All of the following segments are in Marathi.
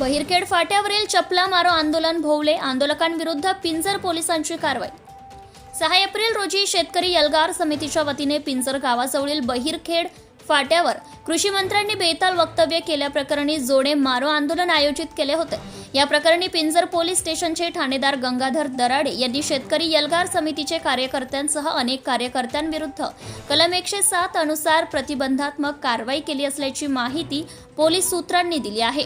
बहिरखेड फाट्यावरील चपला मारो आंदोलन भोवले. आंदोलकांविरुद्ध पिंजर पोलिसांची कारवाई. सहा एप्रिल रोजी शेतकरी यलगार समितीच्या वतीने पिंजर गावाजवळील बहिरखेड फाट्यावर कृषी मंत्र्यांनी बेताल वक्तव्य केल्याप्रकरणी जोडे मारो आंदोलन आयोजित केले होते. या प्रकरणी पिंजर पोलीस स्टेशनचे ठाणेदार गंगाधर दराडे यांनी शेतकरी यलगार समितीचे कार्यकर्त्यांसह अनेक कार्यकर्त्यांविरुद्ध कलम एकशे सात अनुसार प्रतिबंधात्मक कारवाई केली असल्याची माहिती पोलीस सूत्रांनी दिली आहे.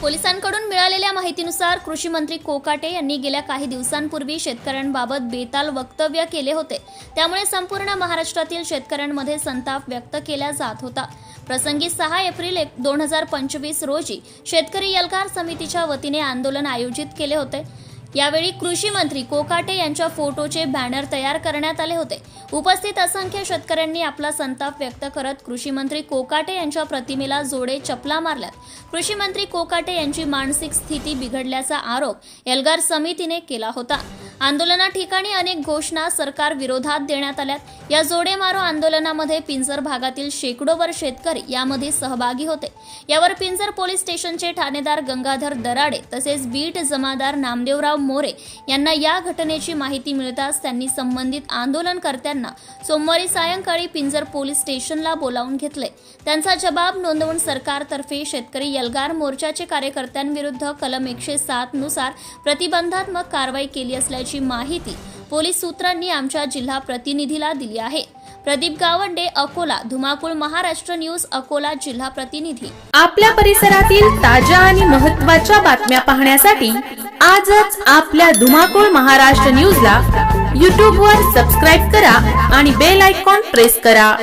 पोलिसांकडून मिळालेल्या माहितीनुसार कृषी मंत्री कोकाटे यांनी गेल्या काही दिवसांपूर्वी शेतकऱ्यांबाबत बेताल वक्तव्य केले होते. त्यामुळे संपूर्ण महाराष्ट्रातील शेतकऱ्यांमध्ये संताप व्यक्त केला जात होता. प्रसंगी सहा एप्रिल दोन हजार पंचवीस रोजी शेतकरी यलगार समितीच्या वतीने आंदोलन आयोजित केले होते. यावेळी कृषी मंत्री कोकाटे यांच्या फोटोचे बॅनर तयार करण्यात आले होते. उपस्थित असंख्य शेतकऱ्यांनी आपला संताप व्यक्त करत कृषी मंत्री कोकाटे यांच्या प्रतिमेला जोडे चपला मारल्यात. कृषी मंत्री कोकाटे यांची मानसिक स्थिती बिघडल्याचा आरोप एल्गार समितीने केला होता. आंदोलना ठिकाणी अनेक घोषणा सरकार विरोधात देण्यात आल्यात. या जोडे मारो आंदोलनामध्ये पिंजर भागातील शेकडोवर शेतकरी यामध्ये सहभागी होते. यावर पिंजर पोलीस स्टेशनचे ठाणेदार गंगाधर दराडे तसेच बीट जमादार नामदेवराव मोरे यांना या घटनेची माहिती मिळताच त्यांनी संबंधित आंदोलनकर्त्यांना सोमवारी सायंकाळी पिंजर पोलीस स्टेशनला बोलावून घेतले. त्यांचा जबाब नोंदवून सरकारतर्फे शेतकरी यलगार मोर्चाचे कार्यकर्त्यांविरुद्ध कलम एकशे सात नुसार प्रतिबंधात्मक कारवाई केली असल्याची माहिती पोलीस सूत्रांनी आमच्या जिल्हा प्रतिनिधीला दिली आहे. प्रदीप गावंडे अकोला धुमाकूळ महाराष्ट्र न्यूज अकोला जिल्हा प्रतिनिधी. आपल्या परिसरातील ताज्या आणि महत्त्वाच्या बातम्या पाहण्यासाठी आजच आपल्या धुमाकूळ महाराष्ट्र न्यूजला यूट्यूबवर सबस्क्राईब करा आणि बेल आयकॉन प्रेस करा.